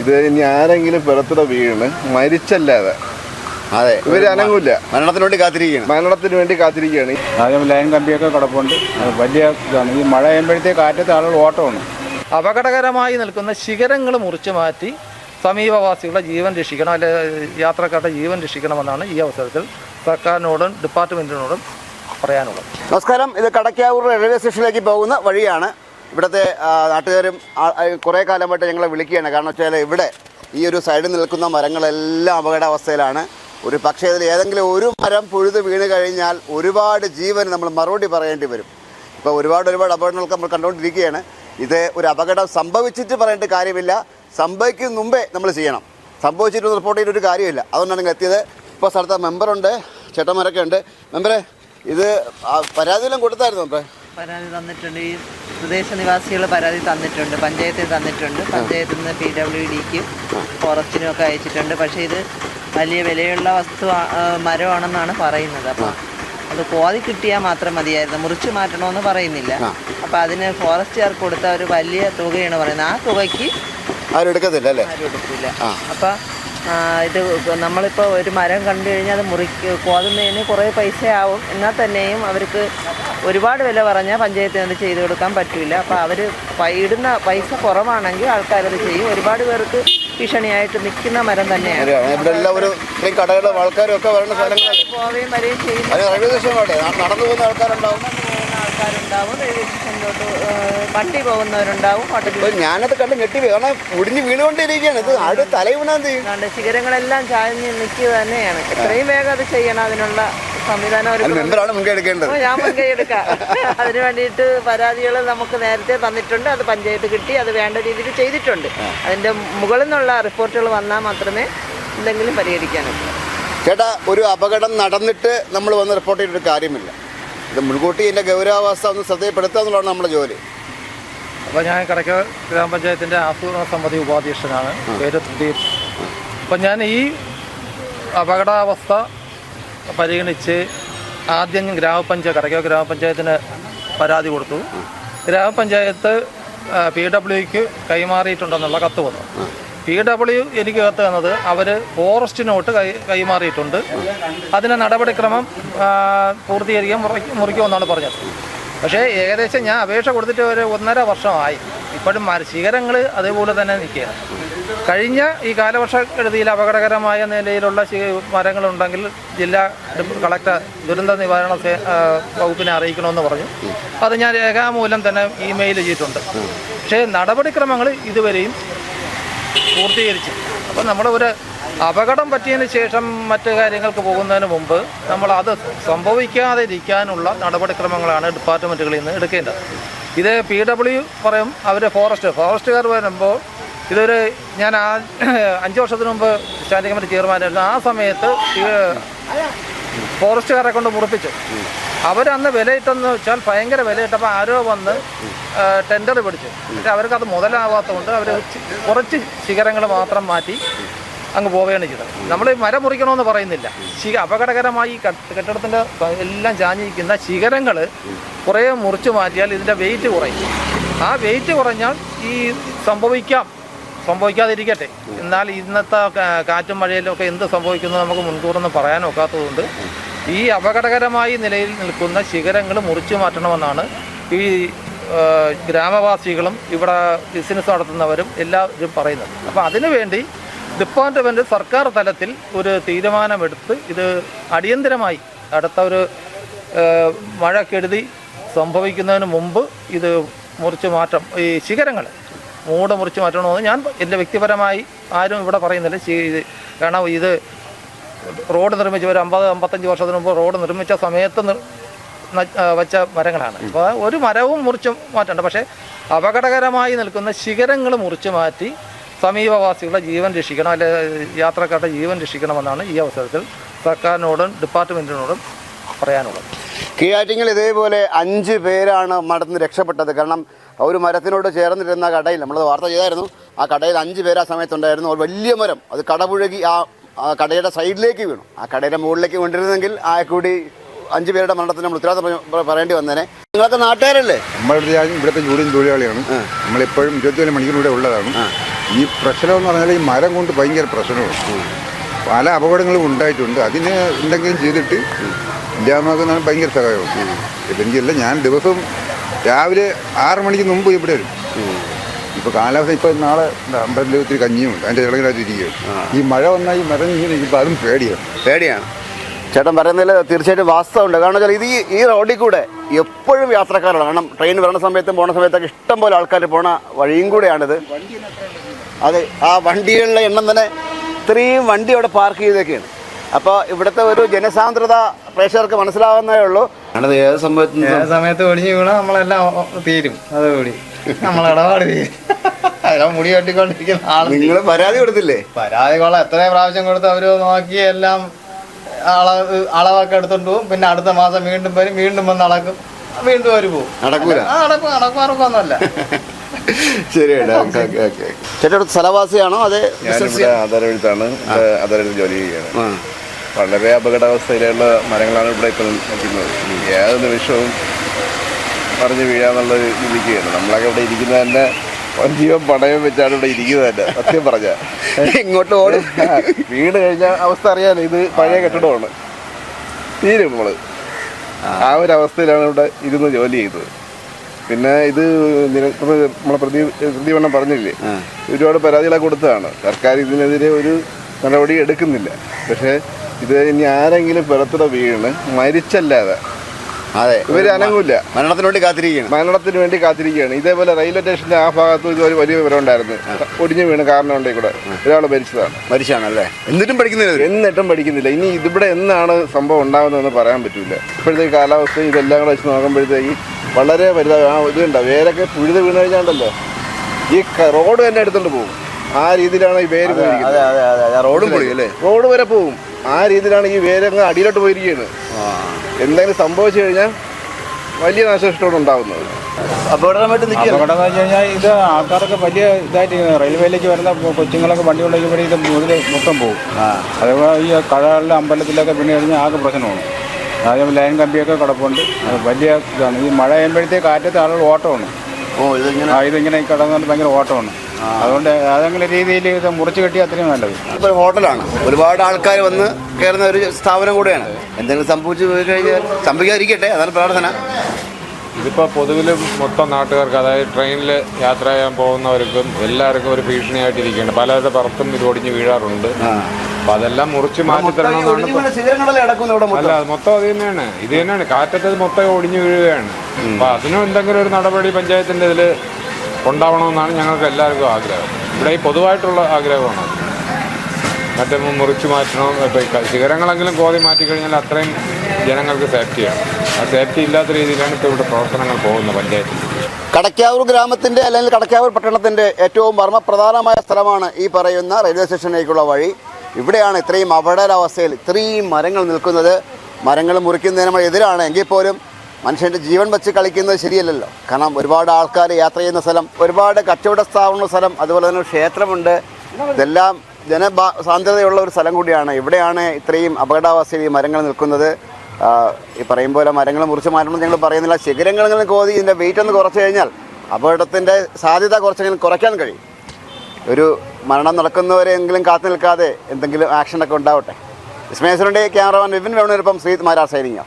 ഇത് ഇനി ആരെങ്കിലും പിറത്തിടെ വീണ് മരിച്ചല്ലാതെ. അതെ. ഇവർ അനങ്ങൂല മരണത്തിന് വേണ്ടി കാത്തിരിക്കുകയാണ്. മരണത്തിന് വേണ്ടി കാത്തിരിക്കുകയാണ്. ആദ്യം ലൈൻ കമ്പിയൊക്കെ കിടപ്പുണ്ട്. വലിയ ഇതാണ്. ഈ മഴ ചെയ്യുമ്പോഴത്തേക്ക് കാറ്റത്തെ ആളുകൾ ഓട്ടമാണ്. അപകടകരമായി നിൽക്കുന്ന ശിഖരങ്ങൾ മുറിച്ചു മാറ്റി സമീപവാസികളുടെ ജീവൻ രക്ഷിക്കണം അല്ലെ യാത്രക്കാരുടെ ജീവൻ രക്ഷിക്കണമെന്നാണ് ഈ അവസരത്തിൽ സർക്കാരിനോടും ഡിപ്പാർട്ട്മെന്റിനോടും പറയാനുള്ളത്. നമസ്കാരം. ഇത് കടക്കാവൂർ റെയിൽവേ സ്റ്റേഷനിലേക്ക് പോകുന്ന വഴിയാണ് ഇവിടുത്തെ നാട്ടുകാരും കുറേ കാലമായിട്ട് ഞങ്ങളെ വിളിക്കുകയാണ്. കാരണം വെച്ചാൽ ഇവിടെ ഈ ഒരു സൈഡിൽ നിൽക്കുന്ന മരങ്ങളെല്ലാം അപകടാവസ്ഥയിലാണ്. ഒരു പക്ഷേ ഇതിൽ ഏതെങ്കിലും ഒരു മരം പുഴുത് വീണ് കഴിഞ്ഞാൽ ഒരുപാട് ജീവൻ നമ്മൾ മറുപടി പറയേണ്ടി വരും. ഇപ്പോൾ ഒരുപാട് ഒരുപാട് അപകടങ്ങളൊക്കെ നമ്മൾ കണ്ടുകൊണ്ടിരിക്കുകയാണ്. ഇത് ഒരു അപകടം സംഭവിച്ചിട്ട് പറയേണ്ട കാര്യമില്ല. സംഭവിക്കുന്ന മുമ്പേ നമ്മൾ ചെയ്യണം. സംഭവിച്ചിട്ട് റിപ്പോർട്ട് ചെയ്തിട്ട് ഒരു കാര്യമില്ല. അതുകൊണ്ടാണ് നിങ്ങൾ എത്തിയത്. ഇപ്പോൾ സ്ഥലത്ത് മെമ്പറുണ്ട് ചേട്ടന്മാരൊക്കെ ഉണ്ട്. മെമ്പറെ ഇത് പരാതിയെല്ലാം കൊടുത്തായിരുന്നു മെമ്പറെ? പരാതി തന്നിട്ടുണ്ട്. ഈ പ്രദേശ നിവാസികൾ പരാതി തന്നിട്ടുണ്ട് പഞ്ചായത്തിൽ തന്നിട്ടുണ്ട്. പഞ്ചായത്തിൽ നിന്ന് പി ഡബ്ല്യു ഡിക്കും ഫോറസ്റ്റിനും ഒക്കെ അയച്ചിട്ടുണ്ട്. പക്ഷേ ഇത് വലിയ വിലയുള്ള വസ്തു മരമാണെന്നാണ് പറയുന്നത്. അപ്പം അത് കോതി കിട്ടിയാൽ മാത്രം മതിയായിരുന്നു. മുറിച്ചു മാറ്റണമെന്ന് പറയുന്നില്ല. അപ്പം അതിന് ഫോറസ്റ്റുകാർക്ക് കൊടുത്ത ഒരു വലിയ തുകയാണ് പറയുന്നത്. ആ തുകയ്ക്ക് ആരും എടുക്കത്തില്ല അല്ലേ? ആരും എടുക്കില്ല അപ്പം ഇത് നമ്മളിപ്പോൾ ഒരു മരം കണ്ടു കഴിഞ്ഞാൽ അത് മുറിക്ക് കോതുന്നതിന് കുറേ പൈസയാവും. എന്നാൽ തന്നെയും അവർക്ക് ഒരുപാട് വില പറഞ്ഞാൽ പഞ്ചായത്തിന് അത് ചെയ്തു കൊടുക്കാൻ പറ്റില്ല അപ്പോൾ അവർ ഇടുന്ന പൈസ കുറവാണെങ്കിൽ ആൾക്കാരത് ചെയ്യും. ഒരുപാട് പേർക്ക് ഭീഷണിയായിട്ട് നിൽക്കുന്ന മരം തന്നെയാണ്. പോവുകയും വരികയും നടന്നു പോകുന്ന ആൾക്കാരുണ്ടാവും. ആൾക്കാരുണ്ടാവും. റെയിൽവേ വണ്ടി പോകുന്നവരുണ്ടാവും. ഹോട്ടലിൽ ഞാനത് കണ്ട് ഞെട്ടി. കാരണം മുടിഞ്ഞ് വീണുകൊണ്ടിരിക്കുകയാണ് ഇത് ആട് തലയുണാൻ കണ്ട് ശിഖരങ്ങളെല്ലാം ചാഞ്ഞ് നിൽക്കുക തന്നെയാണ്. എത്രയും വേഗം അത് ചെയ്യണം അതിനുള്ള സംവിധാനം മെമ്പറാണ് മുൻകൈ എടുക്കേണ്ടത്. ഞാൻ മുൻകൈ എടുക്കാം. അതിന് വേണ്ടിയിട്ട് പരാതികൾ നമുക്ക് നേരത്തെ തന്നിട്ടുണ്ട്. അത് പഞ്ചായത്ത് കിട്ടി. അത് വേണ്ട രീതിയിൽ ചെയ്തിട്ടുണ്ട്. അതിന്റെ മുകളിൽ നിന്നുള്ള റിപ്പോർട്ടുകൾ വന്നാൽ മാത്രമേ എന്തെങ്കിലും പരിഹരിക്കാനുള്ളൂ ചേട്ടാ ഒരു അപകടം നടന്നിട്ട് നമ്മൾ വന്ന് റിപ്പോർട്ട് ചെയ്തിട്ട് കാര്യമില്ല. ഇത് മുൻകൂട്ടി ഇതിന്റെ ഗൗരവാവസ്ഥ ഒന്ന് ശ്രദ്ധയപ്പെടുത്തുക എന്നുള്ളതാണ് നമ്മുടെ ജോലി. അപ്പോൾ ഞാൻ കടയ്ക്ക ഗ്രാമപഞ്ചായത്തിന്റെ ആസൂത്രണ സമിതി ഉപാധ്യക്ഷനാണ്. പേര് സുദീപ് അപ്പം ഞാൻ ഈ അപകടാവസ്ഥ പരിഗണിച്ച് ആദ്യം ഗ്രാമപഞ്ചായത്ത് കടയ്ക്ക ഗ്രാമപഞ്ചായത്തിന് പരാതി കൊടുത്തു. ഗ്രാമപഞ്ചായത്ത് പി ഡബ്ല്യുക്ക് കൈമാറിയിട്ടുണ്ടെന്നുള്ള കത്ത് വന്നു. പി ഡബ്ല്യു എനിക്ക് കത്ത് തന്നത് അവർ ഫോറസ്റ്റിനോട്ട് കൈ കൈമാറിയിട്ടുണ്ട്. അതിന് നടപടിക്രമം പൂർത്തീകരിക്കാൻ മുറി- മുറിക്കുമെന്നാണ് പറഞ്ഞത്. പക്ഷേ ഏകദേശം ഞാൻ അപേക്ഷ കൊടുത്തിട്ട് ഒരു ഒന്നര വർഷമായി. ഇപ്പോഴും ശിഖരങ്ങൾ അതേപോലെ തന്നെ നിൽക്കുകയാണ്. കഴിഞ്ഞ ഈ കാലവർഷ കാലവർഷക്കെടുതിയിൽ അപകടകരമായ നിലയിലുള്ള മരങ്ങളുണ്ടെങ്കിൽ ജില്ലാ കളക്ടർ ദുരന്ത നിവാരണ വകുപ്പിനെ അറിയിക്കണമെന്ന് പറഞ്ഞു. അത് ഞാൻ രേഖാമൂലം തന്നെ ഇമെയിൽ ചെയ്തിട്ടുണ്ട്. പക്ഷേ നടപടിക്രമങ്ങൾ ഇതുവരെയും പൂർത്തീകരിച്ചു. അപ്പോൾ നമ്മുടെ ഒരു അപകടം പറ്റിയതിന് ശേഷം മറ്റു കാര്യങ്ങൾക്ക് പോകുന്നതിന് മുമ്പ് നമ്മൾ അത് സംഭവിക്കാതെ ഇരിക്കാനുള്ള നടപടിക്രമങ്ങളാണ് ഡിപ്പാർട്ട്മെന്റുകളിൽ നിന്ന് എടുക്കേണ്ടത്. ഇത് പി ഡബ്ല്യു പറയും അവർ ഫോറസ്റ്റ് ഫോറസ്റ്റുകാർ വരുമ്പോൾ ഇതൊരു ഞാൻ ആ അഞ്ച് വർഷത്തിന് മുമ്പ് സ്റ്റാൻഡിംഗ് കമ്മിറ്റി ചെയർമാനായിരുന്നു ആ സമയത്ത് ഫോറസ്റ്റുകാരെ കൊണ്ട് മുറിപ്പിച്ചു. അവരന്ന് വിലയിട്ടെന്ന് വെച്ചാൽ ഭയങ്കര വിലയിട്ടപ്പോൾ ആരോ വന്ന് ടെൻഡർ പിടിച്ചു. പക്ഷേ അവർക്ക് അത് മുതലാവാത്തതുകൊണ്ട് അവർ കുറച്ച് ശിഖരങ്ങൾ മാത്രം മാറ്റി അങ്ങ് പോവുകയാണ് ചെയ്തത്. നമ്മൾ മരം മുറിക്കണമെന്ന് പറയുന്നില്ല. ശിഖ അപകടകരമായി കെട്ടിടത്തിന്റെ എല്ലാം ചാഞ്ഞിരിക്കുന്ന ശിഖരങ്ങൾ കുറേ മുറിച്ച് മാറ്റിയാൽ ഇതിന്റെ വെയിറ്റ് കുറയും. ആ വെയിറ്റ് കുറഞ്ഞാൽ ഈ സംഭവിക്കാം. സംഭവിക്കാതിരിക്കട്ടെ. എന്നാൽ ഇന്നത്തെ കാറ്റും മഴയിലും ഒക്കെ എന്ത് സംഭവിക്കുന്നത് നമുക്ക് മുൻകൂറൊന്നും പറയാൻ ഒക്കാത്തതുകൊണ്ട് ഈ അപകടകരമായി നിലയിൽ നിൽക്കുന്ന ശിഖരങ്ങൾ മുറിച്ചു മാറ്റണമെന്നാണ് ഈ ഗ്രാമവാസികളും ഇവിടെ ബിസിനസ് നടത്തുന്നവരും എല്ലാവരും പറയുന്നത്. അപ്പോൾ അതിനുവേണ്ടി ഡിപ്പാർട്ട്മെന്റ് സർക്കാർ തലത്തിൽ ഒരു തീരുമാനമെടുത്ത് ഇത് അടിയന്തരമായി അടുത്ത ഒരു മഴ കെടുതി സംഭവിക്കുന്നതിന് മുമ്പ് ഇത് മുറിച്ചു മാറ്റം ഈ ശിഖരങ്ങൾ മൂട് മുറിച്ചു മാറ്റണമെന്ന് ഞാൻ എന്റെ വ്യക്തിപരമായി ആരും ഇവിടെ പറയുന്നില്ല. കാരണം ഇത് റോഡ് നിർമ്മിച്ച ഒരു അമ്പത് അമ്പത്തഞ്ച് വർഷത്തിന് മുമ്പ് റോഡ് നിർമ്മിച്ച സമയത്ത് വെച്ച മരങ്ങളാണ്. അപ്പോൾ ഒരു മരവും മുറിച്ച് മാറ്റണ്ട. പക്ഷേ അപകടകരമായി നിൽക്കുന്ന ശിഖരങ്ങൾ മുറിച്ച് മാറ്റി സമീപവാസികളുടെ ജീവൻ രക്ഷിക്കണം അല്ലെ യാത്രക്കാരുടെ ജീവൻ രക്ഷിക്കണമെന്നാണ് ഈ അവസരത്തിൽ സർക്കാരിനോടും ഡിപ്പാർട്ട്മെന്റിനോടും പറയാനുള്ളത്. കീഴാറ്റിങ്ങിൽ ഇതേപോലെ അഞ്ച് പേരാണ് മടന്ന് രക്ഷപ്പെട്ടത്. കാരണം ഒരു മരത്തിനോട് ചേർന്നിരുന്ന കടയിൽ നമ്മൾ വാർത്ത ചെയ്തായിരുന്നു ആ കടയിൽ അഞ്ച് പേര് ആ സമയത്തുണ്ടായിരുന്നു. ഒരു വലിയ മരം അത് കടപുഴകി ആ ആ കടയുടെ സൈഡിലേക്ക് വീണു. ആ കടയുടെ മുകളിലേക്ക് കൊണ്ടിരുന്നെങ്കിൽ ആ കൂടി അഞ്ച് പേരുടെ മരണത്തിന് നമ്മൾ ഉത്തരവാദിത്തം പറ- പറയേണ്ടി വന്നേനെ. നിങ്ങളൊക്കെ നാട്ടുകാരല്ലേ? നമ്മളുടെ ഇവിടുത്തെ ജോലിയും തൊഴിലാളിയാണ് നമ്മളിപ്പോഴും ഇരുപത്തിനാല് മണിക്കൂർ ഇവിടെ ഉള്ളതാണ് ഈ പ്രശ്നം എന്ന് പറഞ്ഞാൽ ഈ മരം കൊണ്ട് ഭയങ്കര പ്രശ്നമാണ്. പല അപകടങ്ങളും ഉണ്ടായിട്ടുണ്ട്. അതിന് എന്തെങ്കിലും ചെയ്തിട്ട് ഇല്ലാമാക്കുന്നതാണ് ഭയങ്കര സഹായമാണ് ഇപ്പം എനിക്കല്ല ഞാൻ ദിവസവും രാവിലെ ആറ് മണിക്ക് മുമ്പ് ഇവിടെ വരും. ഇപ്പോൾ കാലാവസ്ഥ ഇപ്പോൾ നാളെ അമ്പലത്തിൽ ഒത്തിരി കഞ്ഞിയുണ്ട് അതിന്റെ ഇളകിനകത്ത് ഇരിക്കുകയാണ്. ഈ മഴ വന്നാൽ ഈ മരം ഇങ്ങനെ അതും പേടിയാണ് പേടിയാണ്. ചേട്ടൻ പറയുന്നതിൽ തീർച്ചയായിട്ടും വാസ്തവമുണ്ട്. കാരണം വെച്ചാൽ ഇത് ഈ- ഈ റോഡിൽ കൂടെ എപ്പോഴും യാത്രക്കാരാണ്. കാരണം ട്രെയിൻ വരണ സമയത്തും പോണ സമയത്തൊക്കെ ഇഷ്ടം പോലെ ആൾക്കാർ പോണ വഴിയും കൂടെയാണിത്. അതെ ആ വണ്ടികളുടെ എണ്ണം തന്നെ ഇത്രയും വണ്ടി അവിടെ പാർക്ക് ചെയ്തൊക്കെയാണ്. അപ്പോൾ ഇവിടുത്തെ ഒരു ജനസാന്ദ്രത പ്രേക്ഷകർക്ക് മനസ്സിലാവുന്നേ ഉള്ളൂ. ഏത് സമയത്ത് ഏത് സമയത്ത് ഒടിഞ്ഞു വീണാൽ നമ്മളെല്ലാം തീരും. അതോടി. നമ്മളിടപാട് തീരും അതിനെ മുടി കെട്ടിക്കൊണ്ടിരിക്കുന്ന ആൾ. നിങ്ങൾ പരാതി കൊടുത്തില്ലേ? പരാതി കൊള്ളാം. എത്ര പ്രാവശ്യം കൊടുത്ത് അവർ നോക്കി എല്ലാം അളവ് അളവൊക്കെ എടുത്തോണ്ട് പോകും പിന്നെ അടുത്ത മാസം വീണ്ടും വരും. വീണ്ടും വന്ന് അളക്കും. വീണ്ടും അവർ പോകും നടക്കൂല. ആ, നടക്കും നടക്കുവാറൊക്കൊന്നുമല്ല ശരിയാണ് ചേട്ടാ ഇവിടെ സ്ഥലവാസിയാണോ? അതെ ഞാനിവിടെ അതരവിൽ ജോലി ചെയ്യാണ് വളരെ അപകടാവസ്ഥയിലുള്ള മരങ്ങളാണ് ഇവിടെ ഇപ്പം നിൽക്കുന്നത്. ഏത് നിമിഷവും പറഞ്ഞു വീഴാന്നുള്ള രീതിക്കുകയാണ് നമ്മളൊക്കെ ഇവിടെ ഇരിക്കുന്നത് തന്നെ വഞ്ചിയും പണയം വെച്ചാണ് ഇവിടെ ഇരിക്കുന്നത് തന്നെ. സത്യം പറഞ്ഞ. ഇങ്ങോട്ട് ഓടും. വീട് കഴിഞ്ഞ അവസ്ഥ അറിയാലോ ഇത് പഴയ കെട്ടിടമാണ്. തീരും നമ്മൾ ആ ഒരു അവസ്ഥയിലാണ് ഇവിടെ ഇരുന്ന് ജോലി ചെയ്തത്. പിന്നെ ഇത് നമ്മളെ പ്രതി പ്രതിവണ്ണം പറഞ്ഞില്ലേ? ഒരുപാട് പരാതികളെ കൊടുത്തതാണ്. സർക്കാർ ഇതിനെതിരെ ഒരു നടപടി എടുക്കുന്നില്ല. പക്ഷേ ഇത് ഇനി ആരെങ്കിലും പുറത്തിടെ വീണ് മരിച്ചല്ലാതെ അതെ. ഇവർ അനങ്ങൂല്ല. മരണത്തിന് വേണ്ടി കാത്തിരിക്കുകയാണ്. മരണത്തിന് വേണ്ടി കാത്തിരിക്കുകയാണ്. ഇതേപോലെ റെയിൽവേ സ്റ്റേഷന്റെ ആ ഭാഗത്ത് ഇതുവരെ വലിയ വിവരം ഉണ്ടായിരുന്നു. ഒടിഞ്ഞു വീണ് കാരണം ഉണ്ടെങ്കിൽ കൂടെ ഒരാൾ മരിച്ചതാണ്. മരിച്ചാണല്ലേ എന്നിട്ടും പഠിക്കുന്നില്ല എന്നിട്ടും പഠിക്കുന്നില്ല. ഇനി ഇതിവിടെ എന്നാണ് സംഭവം ഉണ്ടാകുന്നതെന്ന് പറയാൻ പറ്റില്ല ഇപ്പോഴത്തെ കാലാവസ്ഥ ഇതെല്ലാം കൂടെ വെച്ച് നോക്കുമ്പോഴത്തേക്ക് വളരെ വലുതാണ് ആ ഇതുണ്ടാവും വേരൊക്കെ പുഴുത് വീണ് കഴിഞ്ഞാണ്ടല്ലോ. ഈ റോഡ് തന്നെ എടുത്തോണ്ട് പോകും. ആ രീതിയിലാണ് ഈ വേര് പോയിരിക്കുന്നത്. റോഡും പൊളി അല്ലേ? റോഡ് വരെ പോകും. ആ രീതിയിലാണ് ഈ വേരങ്ങ് അടിയിലോട്ട് പോയിരിക്കുന്നത് എന്തെങ്കിലും സംഭവിച്ചു കഴിഞ്ഞാൽ വലിയ നാശനഷ്ടമാണ് ഉണ്ടാകുന്നത് അപകടമായിട്ട് നിൽക്കുക അപകടം എന്ന് വെച്ച് കഴിഞ്ഞാൽ ഇത് ആൾക്കാരൊക്കെ വലിയ ഇതായിട്ട് റെയിൽവേയിലേക്ക് വരുന്ന കൊച്ചുങ്ങളൊക്കെ വണ്ടി കൊണ്ടുപോയി ഇത് മുതൽ മൊത്തം പോകും അതേപോലെ ഈ കഴകളിലെ അമ്പലത്തിലൊക്കെ പിന്നെ കഴിഞ്ഞാൽ ആകെ പ്രശ്നമാണ്. അതേപോലെ ലൈൻ കമ്പിയൊക്കെ കിടപ്പുണ്ട്. വലിയ ഇതാണ്. ഈ മഴ കഴിയുമ്പോഴത്തേക്ക് കാറ്റത്തെ ആളുകൾ ഓട്ടമാണ്. ഓ ഇതിങ്ങനെ ആ ഇതിങ്ങനെ കിടന്നുകൊണ്ട് ഭയങ്കര ഓട്ടമാണ്. അതുകൊണ്ട് ഏതെങ്കിലും രീതിയിൽ ഇത് മുറിച്ച് കെട്ടിയാൽ അത്രയും നല്ലത്. ഇപ്പൊ ഒരു ഹോട്ടലാണ്. ഒരുപാട് ആൾക്കാർ വന്ന് കയറുന്ന ഒരു സ്ഥാപനം കൂടെയാണ്. എന്തെങ്കിലും സംഭവിച്ചു പോയി കഴിഞ്ഞാൽ സംഭവിക്കാതിരിക്കട്ടെ അതാണ് പ്രാർത്ഥന. ഇതിപ്പോൾ പൊതുവിൽ മൊത്തം നാട്ടുകാർക്ക് അതായത് ട്രെയിനിൽ യാത്ര ചെയ്യാൻ പോകുന്നവർക്കും എല്ലാവർക്കും ഒരു ഭീഷണിയായിട്ടിരിക്കുകയാണ്. പലരുടെ പുറത്തും ഇത് ഒടിഞ്ഞ് വീഴാറുണ്ട്. അപ്പം അതെല്ലാം മുറിച്ച് മാറ്റി ഇവിടെ അല്ല അത് മൊത്തം അത് തന്നെയാണ്. ഇത് തന്നെയാണ്. കാറ്റത്തത് മൊത്തം ഒടിഞ്ഞു വീഴുകയാണ്. അപ്പം അതിനും എന്തെങ്കിലും ഒരു നടപടി പഞ്ചായത്തിന്റെ ഇതിൽ ഉണ്ടാവണമെന്നാണ് ഞങ്ങൾക്ക് എല്ലാവർക്കും ആഗ്രഹം. ഇവിടെ ഈ പൊതുവായിട്ടുള്ള ആഗ്രഹമാണ്. മറ്റേ മുറിച്ച് മാറ്റണം ഇപ്പം ഈ ക- ശിഖരങ്ങളെങ്കിലും കോതി മാറ്റി കഴിഞ്ഞാൽ അത്രയും ജനങ്ങൾക്ക് സേഫ്റ്റിയാണ് ആ സേഫ്റ്റി ഇല്ലാത്ത രീതിയിലാണ് ഇപ്പോൾ ഇവിടെ പ്രവർത്തനങ്ങൾ പോകുന്നത് പഞ്ചായത്തിൽ. കടക്കാവൂർ ഗ്രാമത്തിന്റെ അല്ലെങ്കിൽ കടക്കാവൂർ പട്ടണത്തിന്റെ ഏറ്റവും മർമ്മപ്രധാനമായ സ്ഥലമാണ് ഈ പറയുന്ന റെയിൽവേ സ്റ്റേഷനിലേക്കുള്ള വഴി. ഇവിടെയാണ് ഇത്രയും അപകടാവസ്ഥയിൽ ഇത്രയും മരങ്ങൾ നിൽക്കുന്നത്. മരങ്ങൾ മുറിക്കുന്നതിന് എതിരാണ്. എങ്കിൽ പോലും മനുഷ്യന്റെ ജീവൻ വെച്ച് കളിക്കുന്നത് ശരിയല്ലല്ലോ. കാരണം ഒരുപാട് ആൾക്കാർ യാത്ര ചെയ്യുന്ന സ്ഥലം ഒരുപാട് കച്ചവട സ്ഥാപന സ്ഥലം അതുപോലെ തന്നെ ക്ഷേത്രമുണ്ട്. ഇതെല്ലാം ജനബാ സാന്ദ്രതയുള്ള ഒരു സ്ഥലം കൂടിയാണ്. ഇവിടെയാണ് ഇത്രയും അപകടാവസ്ഥയിൽ ഈ മരങ്ങൾ നിൽക്കുന്നത്. ഈ പറയും പോലെ മരങ്ങൾ മുറിച്ച് മാറ്റണം ഞങ്ങൾ പറയുന്നില്ല. ശിഖരങ്ങളിൽ കോതി ഇതിന്റെ വെയിറ്റ് ഒന്ന് കുറച്ച് കഴിഞ്ഞാൽ അപകടത്തിന്റെ സാധ്യത കുറച്ചെങ്കിലും കുറയ്ക്കാൻ കഴിയും. ഒരു മരണം നടക്കുന്നവരെങ്കിലും കാത്തു നിൽക്കാതെ എന്തെങ്കിലും ആക്ഷനൊക്കെ ഉണ്ടാവട്ടെ. വിസ്മയസുരന്റെ ക്യാമറമാൻ വിപിൻ വേണുവിനൊപ്പം ശ്രീത് സൈനിങ്ങ